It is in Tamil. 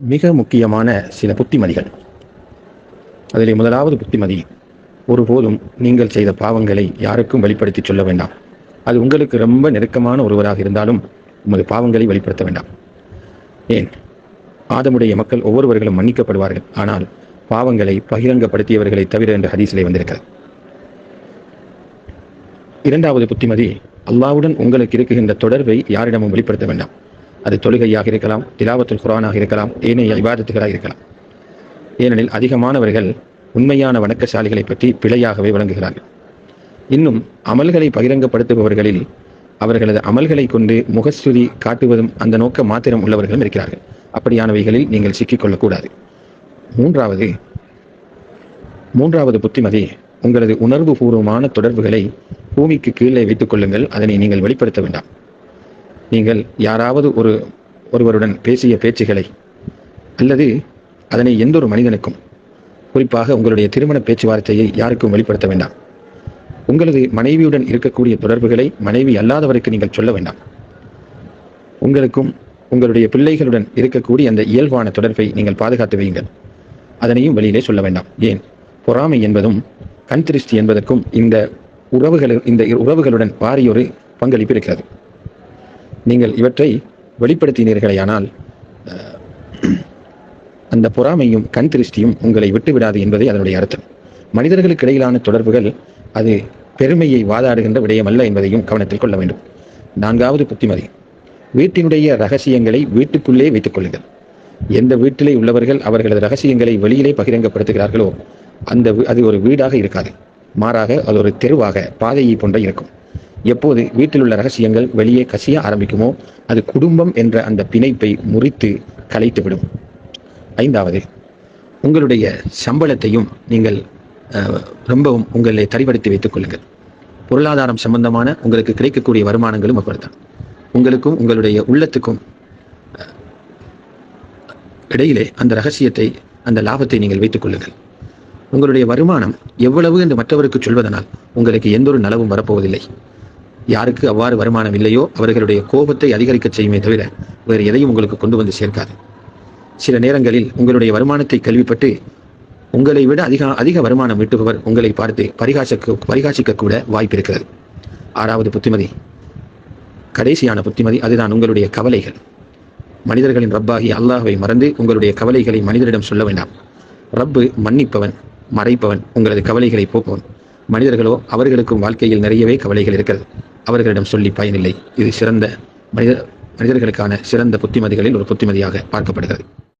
மிக முக்கியமான சில புத்திமதிகள். அதிலே முதலாவது புத்திமதி ஒருபோதும் நீங்கள் செய்த பாவங்களை யாருக்கும் வெளிப்படுத்தி சொல்ல வேண்டாம். அது உங்களுக்கு ரொம்ப நெருக்கமான ஒருவராக இருந்தாலும் உமது பாவங்களை வெளிப்படுத்த வேண்டாம். ஏன்? ஆதமுடைய மக்கள் ஒவ்வொருவர்களும் மன்னிக்கப்படுவார்கள். ஆனால் பாவங்களை பகிரங்கப்படுத்தியவர்களை தவிர என்ற ஹதீஸிலே வந்திருக்கிறது. இரண்டாவது புத்திமதி அல்லாவுடன் உங்களுக்கு இருக்குகின்ற தொடர்பை யாரிடமும் வெளிப்படுத்த வேண்டாம். அது தொழுகையாக இருக்கலாம் திலாவத்துல் குரானாக இருக்கலாம் ஏனைய விவாதத்துகளாக இருக்கலாம். ஏனெனில் அதிகமானவர்கள் உண்மையான வணக்கசாலிகளை பற்றி பிழையாகவே வழங்குகிறார்கள் இன்னும் அமல்களை பகிரங்கப்படுத்துபவர்களில் அவர்களது அமல்களை கொண்டு முகஸ்துதி காட்டுவதும் அந்த நோக்க மாத்திரம் உள்ளவர்களும் இருக்கிறார்கள். அப்படியானவைகளில் நீங்கள் சிக்கிக்கொள்ளக்கூடாது. மூன்றாவது மூன்றாவது புத்திமதி உங்களது உணர்வு பூர்வமான தொடர்புகளை பூமிக்கு கீழே வைத்துக் கொள்ளுங்கள். அதனை நீங்கள் வெளிப்படுத்த வேண்டாம். நீங்கள் யாராவது ஒரு ஒருவருடன் பேசிய பேச்சுகளை அல்லது அதனை எந்த ஒரு மனிதனுக்கும் குறிப்பாக உங்களுடைய திருமண பேச்சுவார்த்தையை யாருக்கும் வெளிப்படுத்த வேண்டாம். உங்களது மனைவியுடன் இருக்கக்கூடிய தொடர்புகளை மனைவி அல்லாதவருக்கு நீங்கள் சொல்ல வேண்டாம். உங்களுக்கும் உங்களுடைய பிள்ளைகளுடன் இருக்கக்கூடிய அந்த இயல்பான தொடர்பை நீங்கள் பாதுகாத்து வையுங்கள். அதனையும் வெளியிலே சொல்ல வேண்டாம். ஏன்? பொறாமை என்பதும் கண் திருஷ்டி என்பதற்கும் இந்த உறவுகள் இந்த உறவுகளுடன் வாரியொரு பங்களிப்பு இருக்கிறது. நீங்கள் இவற்றை வெளிப்படுத்தினீர்களேயானால் அந்த பொறாமையும் கண் திருஷ்டியும் உங்களை விட்டுவிடாது என்பதே அதனுடைய அர்த்தம். மனிதர்களுக்கு இடையிலான தொடர்புகள் அது பெருமையை வாதாடுகின்ற விடயமல்ல என்பதையும் கவனத்தில் கொள்ள வேண்டும். நான்காவது புத்திமதி. வீட்டினுடைய ரகசியங்களை வீட்டுக்குள்ளே வைத்துக் கொள்ளுங்கள். எந்த வீட்டிலே உள்ளவர்கள் அவர்களது ரகசியங்களை வெளியிலே பகிரங்கப்படுத்துகிறார்களோ அந்த அது ஒரு வீடாக இருக்காது. மாறாக அது ஒரு தெருவாக பாதையை போன்ற இருக்கும். எப்போது வீட்டில் உள்ள ரகசியங்கள் வெளியே கசிய ஆரம்பிக்குமோ அது குடும்பம் என்ற அந்த பிணைப்பை முறித்து கலைத்துவிடும். ஐந்தாவது உங்களுடைய சம்பளத்தையும் நீங்கள் ரொம்பவும் உங்களை தரிபடுத்தி வைத்துக் கொள்ளுங்கள். பொருளாதாரம் சம்பந்தமான உங்களுக்கு கிடைக்கக்கூடிய வருமானங்களும் அப்படித்தான். உங்களுக்கும் உங்களுடைய உள்ளத்துக்கும் இடையிலே அந்த ரகசியத்தை அந்த லாபத்தை நீங்கள் வைத்துக் கொள்ளுங்கள். உங்களுடைய வருமானம் எவ்வளவு என்று மற்றவருக்கு சொல்வதனால் உங்களுக்கு எந்த ஒரு நலவும் வரப்போவதில்லை. யாருக்கு அவ்வாறு வருமானம் இல்லையோ அவர்களுடைய கோபத்தை அதிகரிக்க செய்யுமே தவிர வேறு எதையும் உங்களுக்கு கொண்டு வந்து சேர்க்காது. சில நேரங்களில் உங்களுடைய வருமானத்தை கல்விப்பட்டு உங்களை விட அதிக அதிக வருமானம் ஈட்டுபவர் உங்களை பார்த்து பரிகாசிக்க பரிகாசிக்க கூட வாய்ப்பு இருக்கிறது ஆறாவது புத்திமதி. கடைசியான புத்திமதி அதுதான் உங்களுடைய கவலைகள். மனிதர்களின் ரப்பாகி அல்லாஹுவை மறந்து உங்களுடைய கவலைகளை மனிதரிடம் சொல்ல வேண்டாம். ரப்பு மன்னிப்பவன் மறைப்பவன் உங்களது கவலைகளை போக்குவன் மனிதர்களோ அவர்களுக்கும் வாழ்க்கையில் நிறையவே கவலைகள் இருக்கிறது. அவர்களிடம் சொல்லி பயனில்லை. இது சிறந்த மனித மனிதர்களுக்கான சிறந்த புத்திமதிகளில் ஒரு புத்திமதியாக பார்க்கப்படுகிறது.